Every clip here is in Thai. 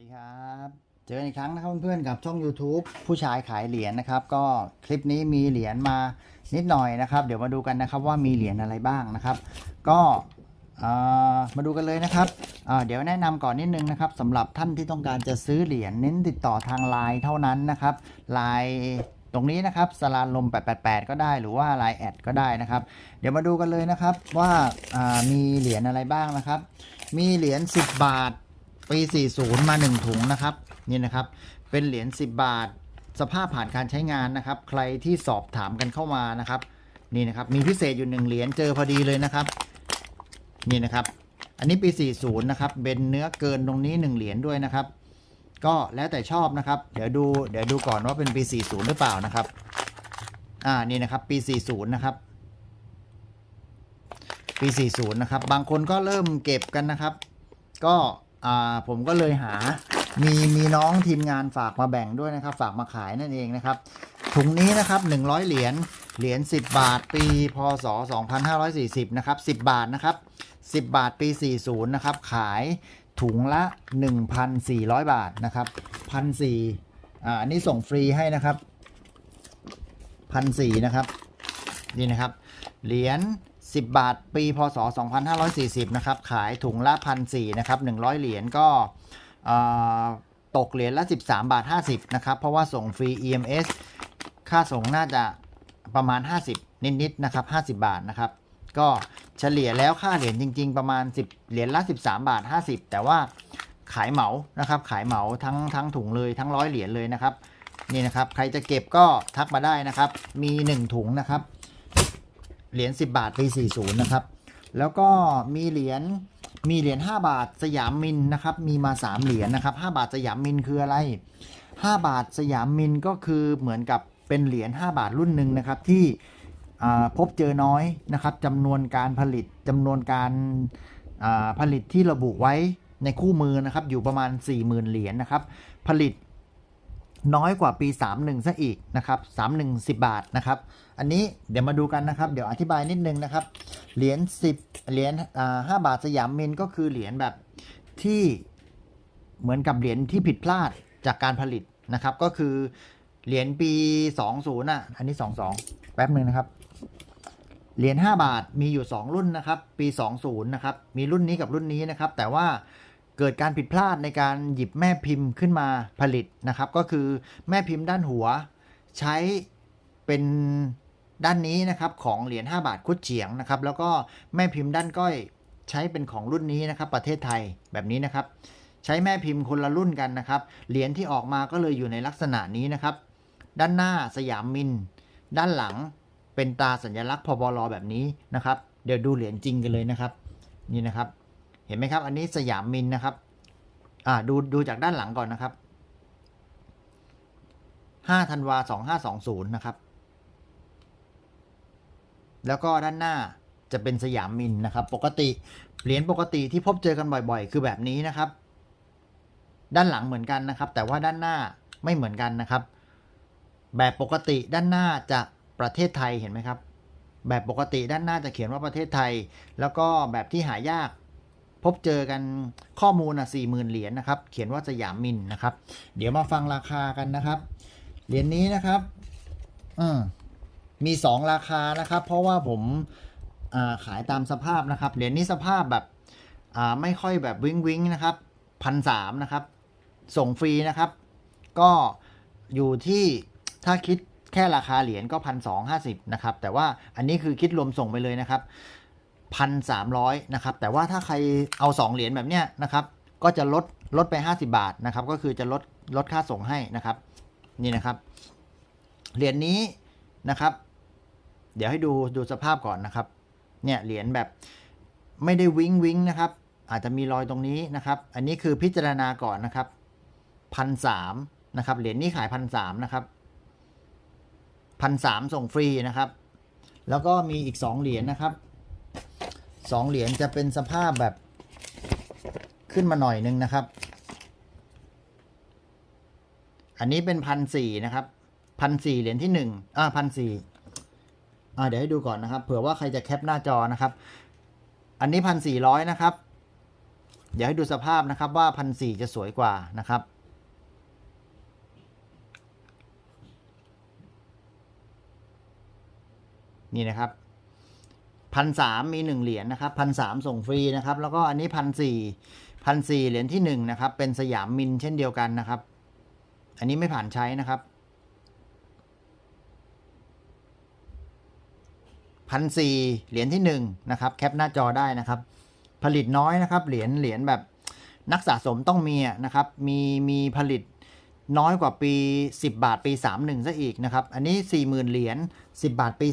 ดีครับเจอกันอีกครั้งนะครับเพื่อนๆกับช่อง YouTube ผู้ชายขายเหรียญนะครับ ก็คลิปนี้มีเหรียญมานิดหน่อยนะครับ เดี๋ยวมาดูกันนะครับว่ามีเหรียญอะไรบ้างนะครับ ก็มาดูกันเลยนะครับเเดี๋ยวแนะนำก่อนนิดนึงนะครับสำหรับท่านที่ต้องการจะซื้อเหรียญเน้นติดต่อทางไลน์เท่านั้นนะครับไลน์ตรงนี้นะครับสลาลม 888 ก็ได้หรือว่าไลน์แอดก็ได้นะครับ เดี๋ยวมาดูกันเลยนะครับว่าอ่ามีเหรียญอะไรบ้างนะครับ มีเหรียญ10 บาท ปี 40 มา 1 ถุงนะครับนี่นะครับ เป็นเหรียญ10 บาท สภาพผ่านการใช้งานนะครับ ใครที่สอบถามกันเข้ามานะครับนี่นะครับมีพิเศษอยู่1เหรียญเจอพอดีเลยนะครับนี่นะครับ อันนี้ปี 40 นะครับเป็นเนื้อเกินตรงนี้ 1 เหรียญด้วยนะครับ ก็แล้วแต่ชอบนะครับ เดี๋ยวดูเดี๋ยวดูก่อนว่าเป็นปี 40 หรือเปล่านะครับอ่านี่นะครับปี 40 นะครับปี 40 นะครับ บางคนก็เริ่มเก็บกันนะครับ ก็ อ่าผมก็เลยหา มีมีน้องทีมงานฝากมาแบ่งด้วยนะครับ ฝากมาขายนั่นเองนะครับ ถุงนี้นะครับ 100 เหรียญเหรียญ10 บาท ปีพศ 2540 นะครับ 10 บาทนะครับ 10 บาทปี 40 นะครับ ขายถุงละ 1,400 บาทนะครับ1,400อ่าอันนี้ส่งฟรีให้นะครับ1,400นะครับ นี่นะครับ เหรียญ 10 บาท ปี พศ 2540 นะครับ ขายถุงละพันสนะครับ 100 เหรียญก็ตกเหรียญละ 13 บาท 50 นะครับ เพราะว่าส่งฟรี EMS ค่าส่งน่าจะประมาณ 50 นิดๆนะครับ 50 บาทนะครับ ก็เฉลี่ยแล้วค่าเหรียญจริง ๆ ประมาณ 10 เหรียญละ 13 บาท 50 แต่ว่าขายเหมานะครับ ขายเหมาทั้งทั้งถุงเลยทั้งร้อยเหรียญเลยนะครับ นี่นะครับ ใครจะเก็บก็ทักมาได้นะครับ มี 1 ถุงนะครับ เหรียญ10 บาทปี40 นะครับ แล้วก็มีเหรียญมีเหรียญ5บาทสยามมินนะครับ มีมา 3 เหรียญนะครับ 5 บาทสยามมินคืออะไร 5 บาทสยามมินก็คือเหมือนกับเป็นเหรียญ5บาทรุ่นหนึ่งนะครับที่พบเจอน้อยนะครับจำนวนการผลิตจำนวนการผลิตที่ระบุไว้ในคู่มือนะครับอยู่ประมาณ 40,000 เหรียญนะครับ ผลิต น้อยกว่าปี 31ซะอีกนะครับ31 10 บาทนะครับ อันนี้เดี๋ยวมาดูกันนะครับ เดี๋ยวอธิบายนิดนึงนะครับ เหรียญ10 เหรียญอ่า5บาทสยามมินก็คือเหรียญแบบที่เหมือนกับเหรียญที่ผิดพลาดจากการผลิตนะครับ ก็คือเหรียญปี 20อะ อันนี้ 22 แป๊บหนึ่งนะครับ เหรียญ5บาทมีอยู่ 2 รุ่นนะครับ ปี 20นะครับ มีรุ่นนี้กับรุ่นนี้นะครับ แต่ว่า เกิดการผิดพลาดในการหยิบแม่พิมพ์ขึ้นมาผลิตนะครับ ก็คือแม่พิมพ์ด้านหัว ใช้เป็นด้านนี้นะครับของเหรียญ5บาทคุดเฉียงนะครับ แล้วก็แม่พิมพ์ด้านก้อยใช้เป็นของรุ่นนี้นะครับ ประเทศไทยแบบนี้นะครับ ใช้แม่พิมพ์คนละรุ่นกันนะครับ เหรียญที่ออกมาก็เลยอยู่ในลักษณะนี้นะครับ ด้านหน้าสยามมิน ด้านหลังเป็นตาสัญลักษณ์พบลแบบนี้นะครับ เดี๋ยวดูเหรียญจริงกันเลยนะครับ นี่นะครับ เห็นไหมครับ อันนี้สยามมินนะครับ อ่าดูดูจากด้านหลังก่อนนะครับ5ธันวา2520นะครับ แล้วก็ด้านหน้าจะเป็นสยามมินนะครับ ปกติเหรียญปกติที่พบเจอกันบ่อยๆ คือแบบนี้นะครับ ด้านหลังเหมือนกันนะครับ แต่ว่าด้านหน้าไม่เหมือนกันนะครับ แบบปกติด้านหน้าจะประเทศไทยเห็นไหมครับ แบบปกติด้านหน้าจะเขียนว่าประเทศไทย แล้วก็แบบที่หายาก พบเจอกันข้อมูลอะสี่หมื่นเหรียญนะครับ เขียนว่าสยามมินนะครับ เดี๋ยวมาฟังราคากันนะครับ เหรียญนี้นะครับอืมมีสองราคานะครับ เพราะว่าผมาขายตามสภาพนะครับ เหรียญนี้สภาพแบบไม่ค่อยแบบวิ้งวิ้งนะครับพันสามนะครับ ส่งฟรีนะครับ ก็อยู่ที่ถ้าคิดแค่ราคาเหรียญก็พันสองห้าสิบนะครับ แต่ว่าอันนี้คือคิดรวมส่งไปเลยนะครับ พันสามร้อยนะครับแต่ว่าถ้าใครเอาสองเหรียญแบบเนี้ยนะครับก็จะลดลดไปห้าสิบาทนะครับก็คือจะลดลดค่าส่งให้นะครับนี่นะครับเหรียญนี้นะครับ เดี๋ยวให้ดูดูสภาพก่อนนะครับเนี่ยเหรียญแบบไม่ได้วิงวิงนะครับอาจจะมีรอยตรงนี้นะครับ อันนี้คือพิจารณาก่อนนะครับพันสามนะครับเหรียญนี้ขายพันสามนะครับพันสามส่งฟรีนะครับ แล้วก็มีอีกสองเหรียญนะครับ สองเหรียญจะเป็นสภาพแบบขึ้นมาหน่อยนึงนะครับ อันนี้เป็นพันสี่นะครับพันสี่เหรียญที่หนึ่งอ่าพันสี่อ่าเดี๋ยวให้ดูก่อนนะครับ เผื่อว่าใครจะแคปหน้าจอนะครับ อันนี้พันสี่ร้อยนะครับ เดี๋ยวให้ดูสภาพนะครับว่าพันสี่จะสวยกว่านะครับนี่นะครับ พันสามมีหนึ่งเหรียญนะครับพันสามส่งฟรีนะครับ แล้วก็อันนี้พันสี่พันสี่เหรียญที่หนึ่งนะครับ เป็นสยามมินเช่นเดียวกันนะครับ อันนี้ไม่ผ่านใช้นะครับพันสี่เหรียญที่หนึ่งนะครับแคปหน้าจอได้นะครับ ผลิตน้อยนะครับ เหรียญเหรียญแบบนักสะสมต้องมีนะครับ มีมีผลิตน้อยกว่าปี 10 บาทปี 31ซะอีกนะครับ อันนี้ 40,000 เหรียญ10 บาทปี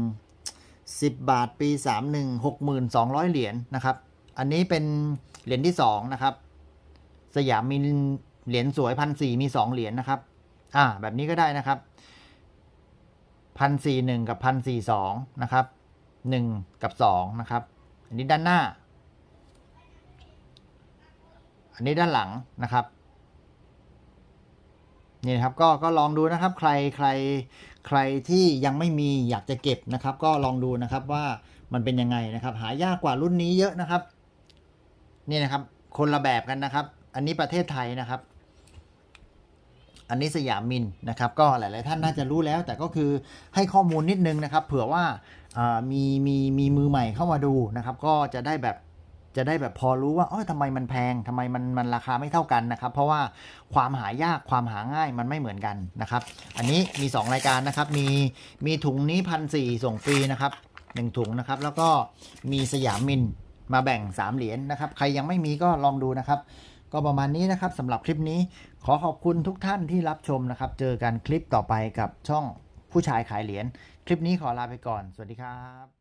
31 10 บาทปี 31 6,200 เหรียญนะครับ อันนี้เป็นเหรียญที่ 2 นะครับ สยามมีเหรียญสวยพันสี่มี 2 เหรียญนะครับ อ่า แบบนี้ก็ได้นะครับพันสี่หนึ่งกับพันสี่สองนะครับหนึ่งกับสองนะครับ อันนี้ด้านหน้า อันนี้ด้านหลังนะครับนี่นะครับก็ก็ลองดูนะครับ ใครใคร ใครที่ยังไม่มีอยากจะเก็บนะครับ ก็ลองดูนะครับว่ามันเป็นยังไงนะครับ หายากกว่ารุ่นนี้เยอะนะครับ นี่นะครับ คนละแบบกันนะครับ อันนี้ประเทศไทยนะครับ อันนี้สยามมินนะครับ ก็หลาย ๆ ท่านน่าจะรู้แล้ว แต่ก็คือให้ข้อมูลนิดนึงนะครับ เผื่อว่าอ่ามีมีมีมือใหม่เข้ามาดูนะครับ ก็จะได้แบบ จะได้แบบพอรู้ว่าเออทำไมมันแพงทำไมมันมันราคาไม่เท่ากันนะครับ เพราะว่าความหายากความหาง่ายมันไม่เหมือนกันนะครับ อันนี้มี 2 รายการนะครับ มีมีถุงนี้พันสี่ส่งฟรีนะครับหนึ่งถุงนะครับ แล้วก็มีสยามมินมาแบ่ง 3 เหรียญนะครับ ใครยังไม่มีก็ลองดูนะครับ ก็ประมาณนี้นะครับสำหรับคลิปนี้ ขอขอบคุณทุกท่านที่รับชมนะครับ เจอกันคลิปต่อไปกับช่องผู้ชายขายเหรียญ คลิปนี้ขอลาไปก่อน สวัสดีครับ